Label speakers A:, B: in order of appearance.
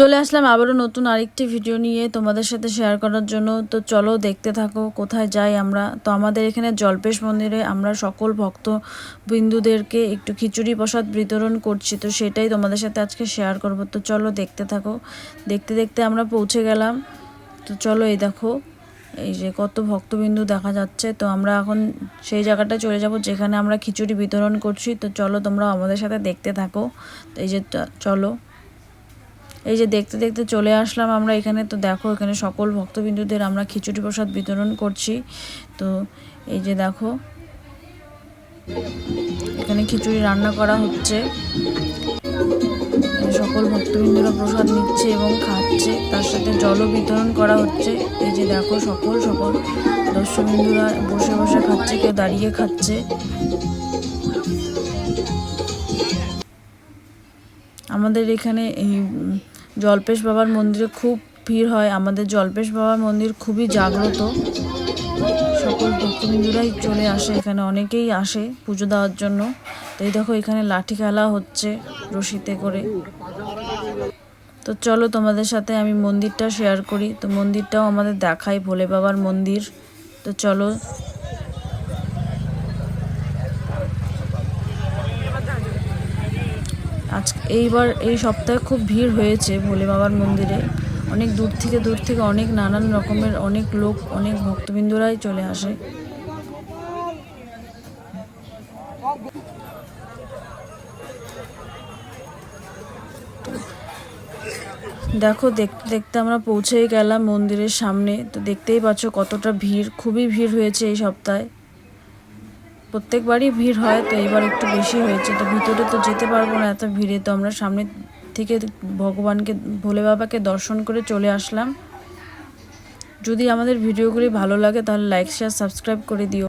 A: চলে আসলাম আবারও নতুন আরেকটি ভিডিও নিয়ে তোমাদের সাথে শেয়ার করার জন্য। তো চলো দেখতে থাকো কোথায় যাই আমরা। তো আমাদের এখানে জলপেশ মন্দিরে আমরা সকল ভক্ত বিন্দুদেরকে একটু খিচুড়ি প্রসাদ বিতরণ করছি। তো সেটাই তোমাদের সাথে আজকে শেয়ার করব। তো চলো দেখতে থাকো। দেখতে দেখতে আমরা পৌঁছে গেলাম। তো চলো এই দেখো, এই যে কত ভক্তবিন্দু দেখা যাচ্ছে। তো আমরা এখন সেই জায়গাটা চলে যাব যেখানে আমরা খিচুড়ি বিতরণ করছি। তো চলো তোমরা আমাদের সাথে দেখতে থাকো। এই যে চলো। এই যে দেখতে দেখতে চলে আসলাম আমরা এখানে। তো দেখো, এখানে সকল ভক্তবিন্দুদের আমরা খিচুড়ি প্রসাদ বিতরণ করছি। তো এই যে দেখো, এখানে খিচুড়ি রান্না করা হচ্ছে। সকল ভক্তবিন্দুরা প্রসাদ নিচ্ছে এবং খাচ্ছে। তার সাথে জলও বিতরণ করা হচ্ছে। এই যে দেখো, সকল সকল দর্শকবিন্দুরা বসে বসে খাচ্ছে, কেউ দাঁড়িয়ে খাচ্ছে। আমাদের এখানে এই জল্পেশ বাবার মন্দিরে খুব ভিড় হয়। আমাদের জল্পেশ বাবার মন্দির খুবই জাগ্রত। সকল ভক্তবিন্দুরাই চলে আসে এখানে, অনেকেই আসে পুজো দেওয়ার জন্য। তো এই দেখো এখানে লাঠি খেলা হচ্ছে রশিতে করে। তো চলো তোমাদের সাথে আমি মন্দিরটা শেয়ার করি। তো মন্দিরটাও আমাদের দেখাই ভোলে বাবার মন্দির। তো চলো আজ এইবার এই সপ্তাহে খুব ভিড় হয়েছে ভোলে বাবার মন্দিরে। অনেক দূর থেকে দূর থেকে অনেক নানান রকমের অনেক লোক, অনেক ভক্তবিন্দুরাই চলে আসে। দেখো দেখতে দেখতে আমরা পৌঁছেই গেলাম মন্দিরের সামনে। তো দেখতেই পাচ্ছ কতটা ভিড়, খুবই ভিড় হয়েছে এই সপ্তাহে। প্রত্যেকবারই ভিড় হয়, তো এবার একটু বেশি হয়েছে। তো ভিতরে তো যেতে পারব না এত ভিড়ে, তো আমরা সামনে থেকে ভগবানকে, ভোলে বাবাকে দর্শন করে চলে আসলাম। যদি আমাদের ভিডিওগুলি ভালো লাগে তাহলে লাইক শেয়ার সাবস্ক্রাইব করে দিও।